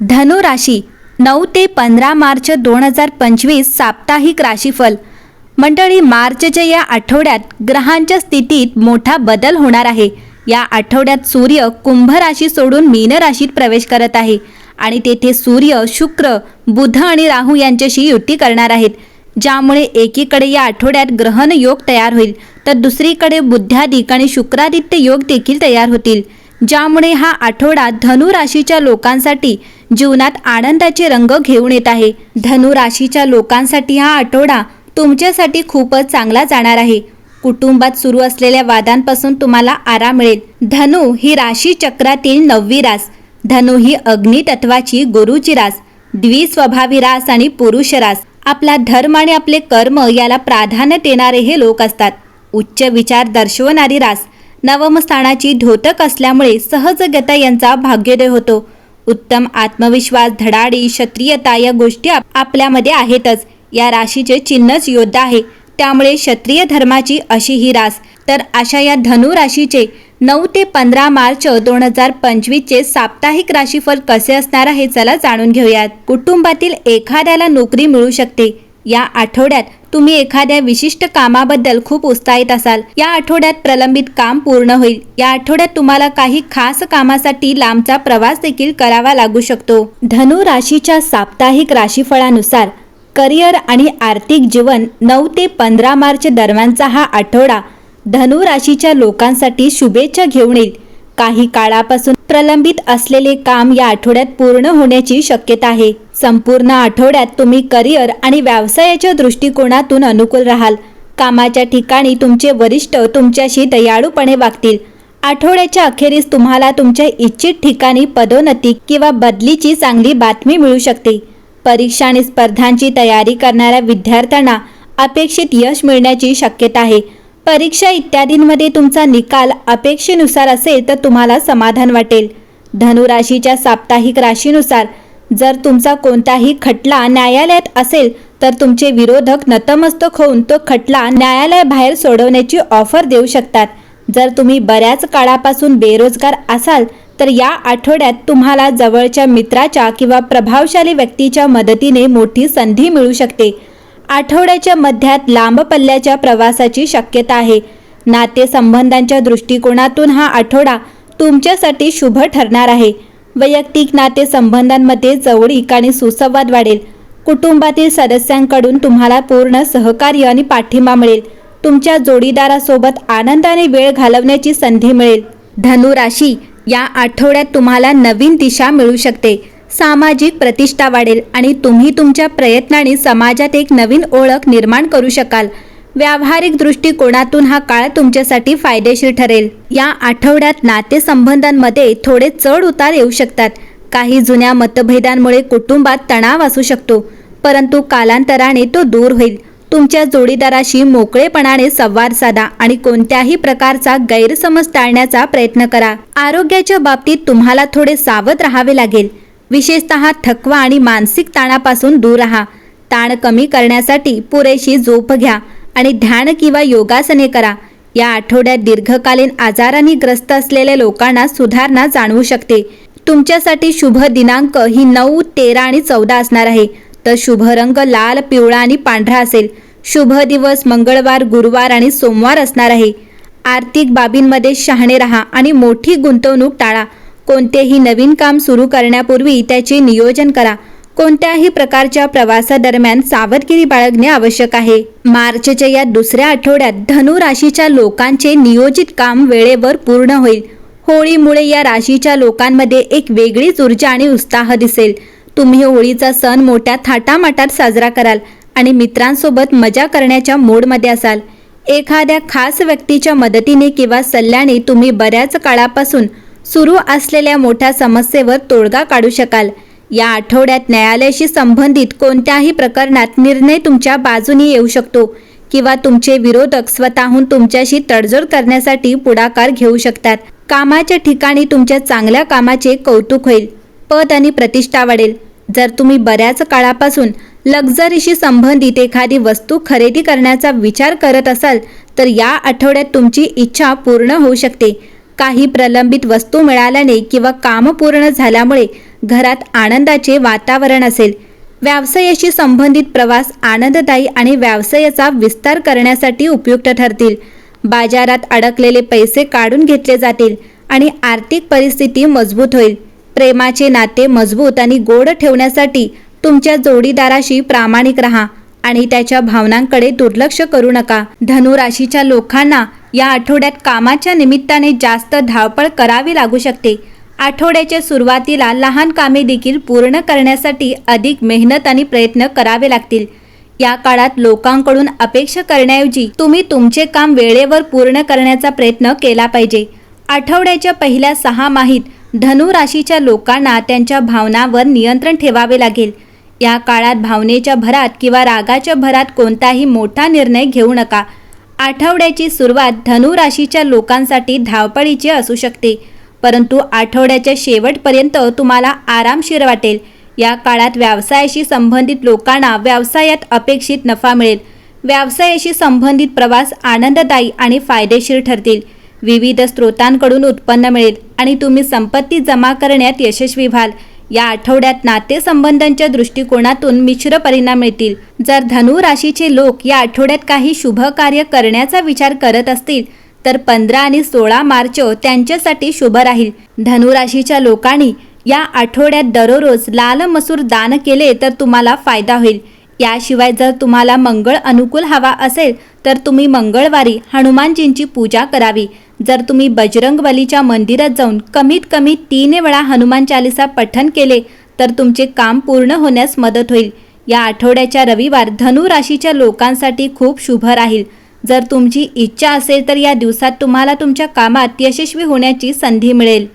धनु राशी नऊ ते पंधरा मार्च दोन हजार पंचवीस साप्ताहिक राशीफल. मंडळी मार्चच्या या आठवड्यात ग्रहांच्या स्थितीत मोठा बदल होणार आहे. या आठवड्यात सूर्य कुंभ राशी सोडून मीन राशीत प्रवेश करत आहे आणि तेथे सूर्य शुक्र बुध आणि राहू यांच्याशी युती करणार आहेत. ज्यामुळे एकीकडे या आठवड्यात ग्रहण योग तयार होईल तर दुसरीकडे बुद्ध्यादिक आणि शुक्रादित्य योग देखील तयार होतील. ज्यामुळे हा आठवडा धनु राशीच्या लोकांसाठी जीवनात आनंदाचे रंग घेऊन येत आहे. धनु राशीच्या लोकांसाठी हा आठवडा तुमच्यासाठी खूपच चांगला जाणार आहे. कुटुंबात सुरू असलेल्या वादांपासून तुम्हाला आराम मिळेल. धनु ही राशी चक्रातील नववी रास. धनु ही अग्नितत्वाची गुरुची रास. द्विस्वभावी रास आणि पुरुष रास. आपला धर्म आणि आपले कर्म याला प्राधान्य देणारे हे लोक असतात. उच्च विचार दर्शवणारी रास. नवमस्थानाची धोतक असल्यामुळे सहजगता यांचा भाग्योदय होतो. उत्तम आत्मविश्वास धडाडी क्षत्रियता या गोष्टी आप- आपल्यामध्ये आहेतच. या राशीचे चिन्हच योद्धा आहे. त्यामुळे क्षत्रिय धर्माची अशी ही रास. तर अशा या धनु राशीचे नऊ ते पंधरा मार्च दोन हजार पंचवीसचे साप्ताहिक राशीफल कसे असणार आहे चला जाणून घेऊयात. कुटुंबातील एखाद्याला नोकरी मिळू शकते. या आठवड्यात तुम्ही एखाद्या विशिष्ट कामाबद्दल खूप उत्साहित असाल. या आठवड्यात प्रलंबित काम पूर्ण होईल. या आठवड्यात तुम्हाला काही खास कामासाठी लांबचा प्रवास देखील करावा लागू शकतो. धनु राशीच्या साप्ताहिक राशीफळानुसार करिअर आणि आर्थिक जीवन नऊ ते पंधरा मार्च दरम्यानचा हा आठवडा धनु राशीच्या लोकांसाठी शुभेच्छा घेऊन येईल. काही काळापासून प्रलंबित असलेले काम या आठवड्यात पूर्ण होण्याची शक्यता आहे. संपूर्ण आठवड्यात तुम्ही करिअर आणि व्यवसायाच्या दृष्टिकोनातून अनुकूल राहाल. कामाच्या ठिकाणी तुमचे वरिष्ठ तुमच्याशी दयाळूपणे वागतील. आठवड्याच्या अखेरीस तुम्हाला तुमच्या इच्छित ठिकाणी पदोन्नती किंवा बदलीची चांगली बातमी मिळू शकते. परीक्षा आणि स्पर्धांची तयारी करणाऱ्या विद्यार्थ्यांना अपेक्षित यश मिळण्याची शक्यता आहे. परीक्षा इत्यादींमध्ये तुमचा निकाल अपेक्षेनुसार असेल तर तुम्हाला समाधान वाटेल. धनुराशीच्या साप्ताहिक राशीनुसार जर तुमचा कोणताही खटला न्यायालयात असेल तर तुमचे विरोधक नतमस्तक होऊन तो खटला न्यायालयाबाहेर सोडवण्याची ऑफर देऊ शकतात. जर तुम्ही बऱ्याच काळापासून बेरोजगार असाल तर या आठवड्यात तुम्हाला जवळच्या मित्राच्या किंवा प्रभावशाली व्यक्तीच्या मदतीने मोठी संधी मिळू शकते. आठवड्याच्या मध्यात लांब पल्ल्याच्या प्रवासाची शक्यता आहे. नातेसंबंधांच्या दृष्टिकोनातून हा आठवडा तुमच्यासाठी शुभ ठरणार आहे. वैयक्तिक नातेसंबंधांमध्ये जवळीक आणि सुसंवाद वाढेल. कुटुंबातील सदस्यांकडून तुम्हाला पूर्ण सहकार्य आणि पाठिंबा मिळेल. तुमच्या जोडीदारासोबत आनंदाने वेळ घालवण्याची संधी मिळेल. धनुराशी या आठवड्यात तुम्हाला नवीन दिशा मिळू शकते. सामाजिक प्रतिष्ठा वाढेल आणि तुम्ही तुमच्या प्रयत्नांनी समाजात एक नवीन ओळख निर्माण करू शकाल. व्यावहारिक दृष्टिकोनातून हा काळ तुमच्यासाठी फायदेशीर ठरेल. या आठवड्यात नातेसंबंधांमध्ये थोडे चढ उतार येऊ शकतात. काही जुन्या मतभेदांमुळे कुटुंबात तणाव असू शकतो परंतु कालांतराने तो दूर होईल. तुमच्या जोडीदाराशी मोकळेपणाने संवाद साधा आणि कोणत्याही प्रकारचा गैरसमज टाळण्याचा प्रयत्न करा. आरोग्याच्या बाबतीत तुम्हाला थोडे सावध राहावे लागेल. विशेषतः थकवा आणि मानसिक ताणापासून दूर राहा. ताण कमी करण्यासाठी पुरेशी झोप घ्या आणि ध्यान किंवा योगासने करा. या आठवड्यात दीर्घकालीन आजारांनी ग्रस्त असलेल्या लोकांना सुधारणा जाणवू शकते. तुमच्यासाठी शुभ दिनांक ही नऊ तेरा आणि चौदा असणार आहे. तर शुभ रंग लाल पिवळा आणि पांढरा असेल. शुभ दिवस मंगळवार गुरुवार आणि सोमवार असणार आहे. आर्थिक बाबींमध्ये शहाणे राहा आणि मोठी गुंतवणूक टाळा. कोणतेही नवीन काम सुरू करण्यापूर्वी त्याचे नियोजन करा. कोणत्याही प्रकारच्या प्रवासादरम्यान सावधगिरी बाळगणे आवश्यक आहे. मार्चच्या या दुसऱ्या आठवड्यात धनु राशीच्या लोकांचे नियोजित काम वेळेवर पूर्ण होईल. होळीमुळे या राशीच्या लोकांमध्ये एक वेगळीच ऊर्जा आणि उत्साह दिसेल. तुम्ही होळीचा सण मोठ्या थाटामाटात साजरा कराल आणि मित्रांसोबत मजा करण्याच्या मूडमध्ये असाल. एखाद्या खास व्यक्तीच्या मदतीने किंवा सल्ल्याने तुम्ही बऱ्याच काळापासून सुरू असलेल्या मोठ्या समस्येवर तोडगा काढू शकाल. या आठवड्यात न्यायालयाशी संबंधित कोणत्याही प्रकरणात निर्णय तुमच्या बाजूने येऊ शकतो किंवा तुमचे विरोधक स्वतःहून तुमच्याशी तडजोड करण्यासाठी पुढाकार घेऊ शकतात. कामाच्या ठिकाणी तुमच्या चांगल्या कामाचे कौतुक होईल. पद आणि प्रतिष्ठा वाढेल. जर तुम्ही बऱ्याच काळापासून लक्झरीशी संबंधित एखादी वस्तू खरेदी करण्याचा विचार करत असाल तर या आठवड्यात तुमची इच्छा पूर्ण होऊ शकते. काही प्रलंबित वस्तू मिळाल्याने किंवा काम पूर्ण झाल्यामुळे घरात आनंदाचे वातावरण असेल. व्यवसायाशी संबंधित प्रवास आनंददायी आणि व्यवसायाचा विस्तार करण्यासाठी उपयुक्त ठरतील. बाजारात अडकलेले पैसे काढून घेतले जातील आणि आर्थिक परिस्थिती मजबूत होईल. प्रेमाचे नाते मजबूत आणि गोड ठेवण्यासाठी तुमच्या जोडीदाराशी प्रामाणिक राहा आणि त्याच्या भावनांकडे दुर्लक्ष करू नका. धनुराशीच्या लोकांना या आठवड्यात कामाच्या निमित्ताने जास्त धावपळ करावी लागू शकते. आठवड्याच्या सुरुवातीला लहान कामे देखील पूर्ण करण्यासाठी अधिक मेहनत आणि प्रयत्न करावे लागतील. या काळात लोकांकडून अपेक्षा करण्याऐवजी तुम्ही तुमचे काम वेळेवर पूर्ण करण्याचा प्रयत्न केला पाहिजे. आठवड्याच्या पहिल्या सहा माहीत धनु राशीच्या लोकांना त्यांच्या भावनावर नियंत्रण ठेवावे लागेल. या काळात भावनेच्या भरात किंवा रागाच्या भरात कोणताही मोठा निर्णय घेऊ नका. आठवड्याची सुरुवात धनु राशीच्या लोकांसाठी धावपळीची असू शकते. परंतु आठवड्याच्या शेवटपर्यंत तुम्हाला आरामशीर वाटेल. या काळात व्यवसायाशी संबंधित लोकांना व्यवसायात अपेक्षित नफा मिळेल. व्यवसायाशी संबंधित प्रवास आनंददायी आणि फायदेशीर ठरतील. विविध स्रोतांकडून उत्पन्न मिळेल आणि तुम्ही संपत्ती जमा करण्यात यशस्वी व्हाल. या आठवड्यात नातेसंबंधांच्या दृष्टिकोनातून मिश्र परिणाम मिळतील. जर धनु राशीचे लोक या आठवड्यात काही शुभ कार्य करण्याचा विचार करत असतील तर पंधरा आणि सोळा मार्च त्यांच्यासाठी शुभ राहील. धनुराशीच्या लोकांनी या आठवड्यात दररोज लाल मसूर दान केले तर तुम्हाला फायदा होईल. याशिवाय जर तुम्हाला मंगळ अनुकूल हवा असेल तर तुम्ही मंगळवारी हनुमानजींची पूजा करावी. जर तुम्ही बजरंगवलीच्या मंदिरात जाऊन कमीत कमी तीन वेळा हनुमान चालिसा पठण केले तर तुमचे काम पूर्ण होण्यास मदत होईल. या आठवड्याच्या रविवार धनु राशीच्या लोकांसाठी खूप शुभ राहील. जर तुमची इच्छा असेल तर या दिवसात तुम्हाला तुमच्या कामात यशस्वी होण्याची संधी मिळेल.